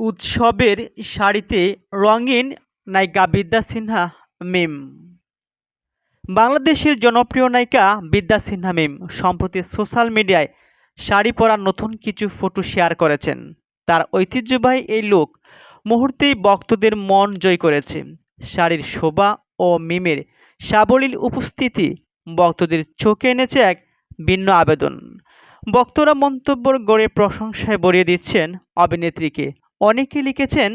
উৎসবের শাড়িতে রঙিন নায়িকা বিদ্যা সিনহা মিম। বাংলাদেশের জনপ্রিয় নায়িকা বিদ্যা সিনহা মিম সম্প্রতি সোশ্যাল মিডিয়ায় শাড়ি পরা নতুন কিছু ফটো শেয়ার করেছেন। তার ঐতিহ্যবাহী এই লুক মুহূর্তেই ভক্তদের মন জয় করেছে। শাড়ির শোভা ও মিমের সাবলীল উপস্থিতি ভক্তদের চোখে এনেছে এক ভিন্ন আবেদন। ভক্তরা মন্তব্যর গড়ে প্রশংসায় ভরিয়ে দিচ্ছেন অভিনেত্রীকে। অনেকে লিখেছেন,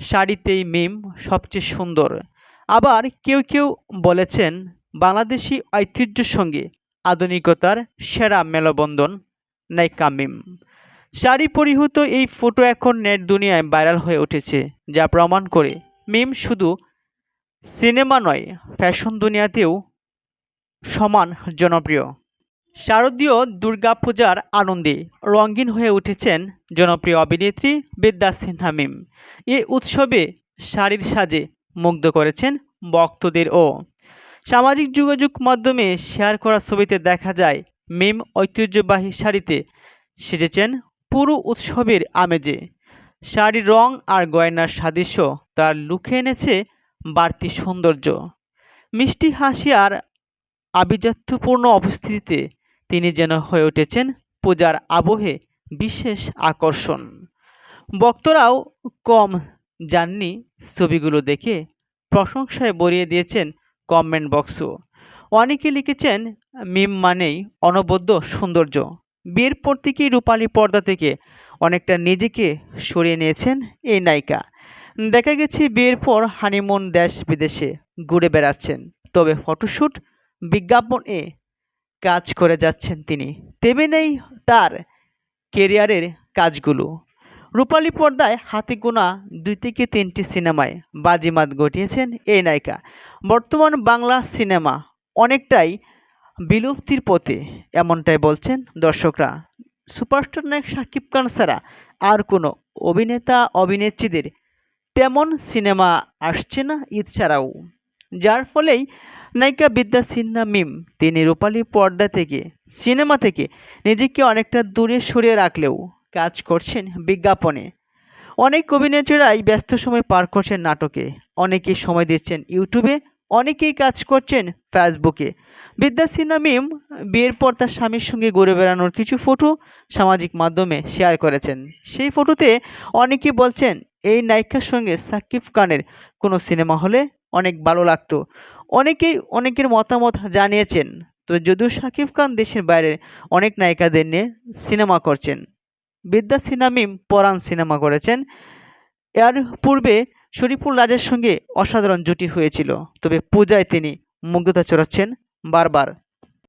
শাড়িতেই মিম সবচেয়ে সুন্দর। আবার কেউ কেউ বলেছেন, বাংলাদেশি ঐতিহ্যের সঙ্গে আধুনিকতার সেরা মেলবন্ধন নায়িকা মিম শাড়ি পরিহিত এই ফটো এখন নেট দুনিয়ায় ভাইরাল হয়ে উঠেছে, যা প্রমাণ করে মিম শুধু সিনেমা নয় ফ্যাশন দুনিয়াতেও সমান জনপ্রিয়। শারদীয় দুর্গাপূজার আনন্দে রঙিন হয়ে উঠেছেন জনপ্রিয় অভিনেত্রী বিদ্যা সিনহা মিম। এই উৎসবে শাড়ির সাজে মুগ্ধ করেছেন ভক্তদেরও। সামাজিক যোগাযোগ মাধ্যমে শেয়ার করা ছবিতে দেখা যায়, মিম ঐতিহ্যবাহী শাড়িতে সেজেছেন পুরো উৎসবের আমেজে। শাড়ির রং আর গয়নার সাদৃশ্য তার লুকে এনেছে বাড়তি সৌন্দর্য। মিষ্টি হাসি আর আভিজাত্যপূর্ণ অবস্থিতিতে তিনি যেন হয়ে উঠেছেন পূজার আবহে বিশেষ আকর্ষণ। ভক্তরাও কম যাননি ছবিগুলো দেখে প্রশংসায় বরিয়ে দিয়েছেন কমেন্ট বক্সও। অনেকে লিখেছেন, মিম মানেই অনবদ্য সৌন্দর্য। বিয়ের পর থেকেই রূপালী পর্দা থেকে অনেকটা নিজেকে সরিয়ে নিয়েছেন এই নায়িকা। দেখা গেছে বিয়ের পর হানিমুন দেশ বিদেশে ঘুরে বেড়াচ্ছেন। তবে ফটোশ্যুট বিজ্ঞাপনে কাজ করে যাচ্ছেন তিনি। তেমনি তার কেরিয়ারের কাজগুলো। রূপালী পর্দায় হাতে গোনা দুই থেকে তিনটি সিনেমায় বাজিমাত ঘটিয়েছেন এই নায়িকা। বর্তমান বাংলা সিনেমা অনেকটাই বিলুপ্তির পথে, এমনটাই বলছেন দর্শকরা। সুপারস্টার নায়ক সাকিব খান ছাড়া আর কোনো অভিনেতা, অভিনেত্রীদের তেমন সিনেমা আসছে না ঈদ ছাড়াও। যার ফলেই নায়িকা বিদ্যা সিনহা মিম, তিনি রূপালী পর্দা থেকে, সিনেমা থেকে নিজেকে অনেকটা দূরে সরিয়ে রাখলেও কাজ করছেন বিজ্ঞাপনে। অনেক অভিনেত্রীরাই ব্যস্ত সময় পার করছেন নাটকে, অনেকেই সময় দিচ্ছেন ইউটিউবে, অনেকেই কাজ করছেন ফেসবুকে। বিদ্যা সিনহা মিম বিয়ের পর তার স্বামীর সঙ্গে ঘুরে বেড়ানোর কিছু ফটো সামাজিক মাধ্যমে শেয়ার করেছেন। সেই ফটোতে অনেকেই বলছেন, এই নায়িকার সঙ্গে সাকিব খানের কোনো সিনেমা হলে অনেক ভালো লাগতো। অনেকেই, অনেকের মতামত জানিয়েছেন। তো যদিও শাকিব খান দেশের বাইরে অনেক নায়িকাদের নিয়ে সিনেমা করছেন, বিদ্যা সিনামিম পরাণ সিনেমা করেছেন। এর পূর্বে শরীফুল রাজের সঙ্গে অসাধারণ জুটি হয়েছিল, তবে পূজায় তিনি মুগ্ধতা চড়াচ্ছেন বারবার।